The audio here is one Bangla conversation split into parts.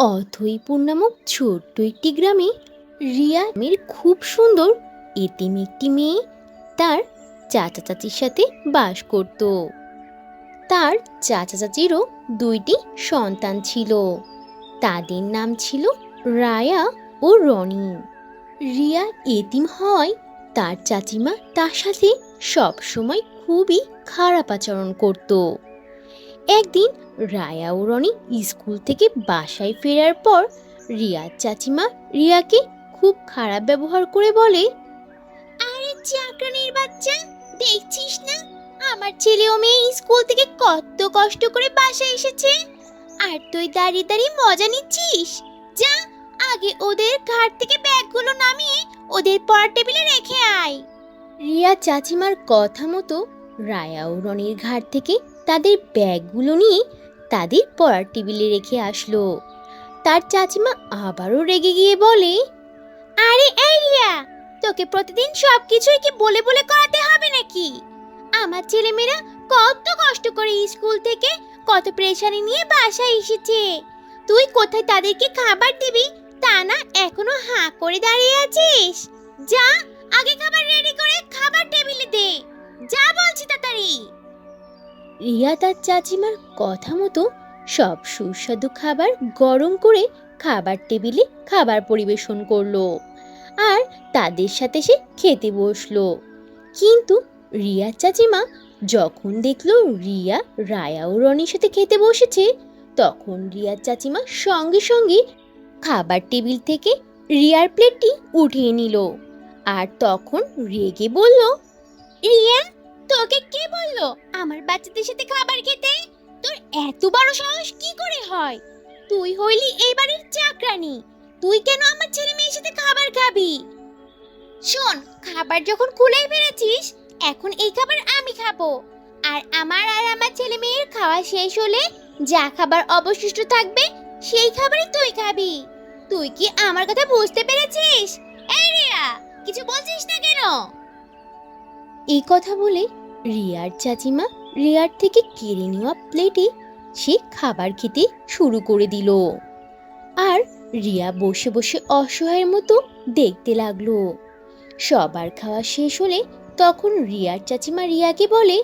অথইপুর নামক ছোট্ট একটি গ্রামে রিয়া মেয়ের খুব সুন্দর এতিম একটি মেয়ে। তার চাচা চাচির সাথে বাস করত। তার চাচা চাচিরও দুইটি সন্তান ছিল। তাদের নাম ছিল রায়া ও রনি। রিয়া এতিম হয়, তার চাচিমা তার সাথে সবসময় খুবই খারাপ আচরণ করত। একদিন রায়া ও রনি স্কুল থেকে বাসায় ফেরার পর রিয়ার চাচিমা রিয়াকে খুব খারাপ ব্যবহার করে বলে, আরে চাকরানির বাচ্চা, দেখছিস না? আমার ছেলে ও মেয়ে স্কুল থেকে কত কষ্ট করে বাসায় এসেছে। আর তুই দাঁড়িয়ে দাঁড়িয়ে মজা নিচ্ছিস? যা, আগে ওদের ঘাট থেকে ব্যাগগুলো নামিয়ে ওদের পড়ার টেবিলে রেখে আয়। রিয়া চাচিমার কথা মতো রায়া ও রনির ঘাট থেকে তাদের ব্যাগগুলো নিয়ে তাদের পড়ার টেবিলে রেখে আসলো। তার চাচিমা আবারও রেগে গিয়ে বলে, আরে এই রিয়া তোকে প্রতিদিন সব কিছুই কি বলে বলে করাতে হবে নাকি? আমার ছেলেমেয়েরা কত কষ্ট করে স্কুল থেকে কত প্রেশানি নিয়ে বাসায় এসেছে। তুই কোথায় তাদেরকে খাবার দিবি তা না এখনও হাঁ করে দাঁড়িয়ে আছিস? রিয়া তার চাচিমার কথা মতো সব সুস্বাদু খাবার গরম করে খাবার টেবিলে খাবার পরিবেশন করল আর তাদের সাথে সে খেতে বসল। কিন্তু রিয়ার চাচিমা যখন দেখল রিয়া, রায়া ও রনির সাথে খেতে বসেছে, তখন রিয়ার চাচিমা সঙ্গে সঙ্গে খাবার টেবিল থেকে রিয়ার প্লেটটি উঠিয়ে নিল। আর তখন রেগে বলল, রিয়া তোকে কে বলল? আমার বাচ্চাদের সাথে খাবার খেতে? তোর এত বড় সাহস কি করে হয়? তুই হইলি এই বাড়ির চাকরানি। তুই কেন আমার ছেলে মেয়ের সাথে খাবার খাবি? শোন, খাবার যখন খুলেই ফেলেছিস, এখন এই খাবার আমি খাব। আর আমার আর আমার ছেলে মেয়ের খাওয়া শেষ হলে যা খাবার অবশিষ্ট থাকবে, সেই খাবারই তুই খাবি। তুই কি আমার কথা বুঝতে পেরেছিস? এই রিয়া, কিছু বলছিস না কেন? এই কথা বলে রিয়ার চাচিমা রিয়ার থেকে কেড়ে নেওয়া প্লেটে সে খাবার খেতে শুরু করে দিল। আর রিয়া বসে বসে অসহায়ের মতো দেখতে লাগল। সবার খাওয়া শেষ হলে তখন রিয়ার চাচিমা রিয়াকে বলে,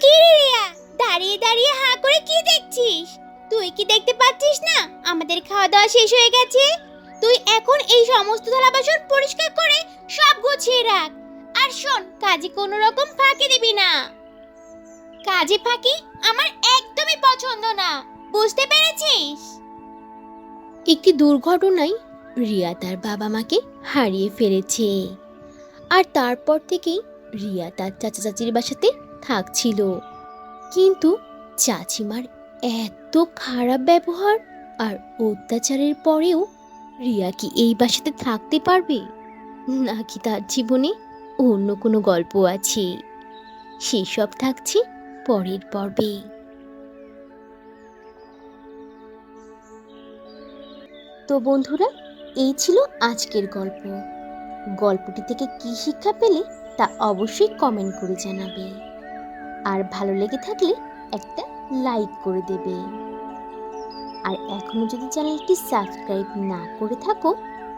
কি রিয়া, দাঁড়িয়ে দাঁড়িয়ে হা করে কি দেখছিস? তুই কি দেখতে পাচ্ছিস না? আমাদের খাওয়া দাওয়া শেষ হয়ে গেছে। তুই এখন এই সমস্ত থালা বাসন পরিষ্কার করে সব গুছিয়ে রাখ। আর শোন, কাজে কোনো রকম ফাঁকি দিবি না। কাজে ফাঁকি আমার একদমই পছন্দ না, বুঝতে পেরেছিস? একটি দুর্ঘটনায় রিয়া তার বাবা মাকে হারিয়ে ফেলেছে। আর তারপর থেকেই রিয়া তার চাচা চাচির বাসাতে থাকছিল। কিন্তু চাচিমার এত খারাপ ব্যবহার আর অত্যাচারের পরেও রিয়া কি এই বাসাতে থাকতে পারবে? নাকি তার জীবনে অন্য কোনো গল্প আছে। সেসব থাকছে পরের পর্বে। তো বন্ধুরা, এই ছিল আজকের গল্প। গল্পটি থেকে কী শিক্ষা পেলে তা অবশ্যই কমেন্ট করে জানাবে। আর ভালো লেগে থাকলে একটা লাইক করে দেবে। আর এখনও যদি চ্যানেলটি সাবস্ক্রাইব না করে থাকো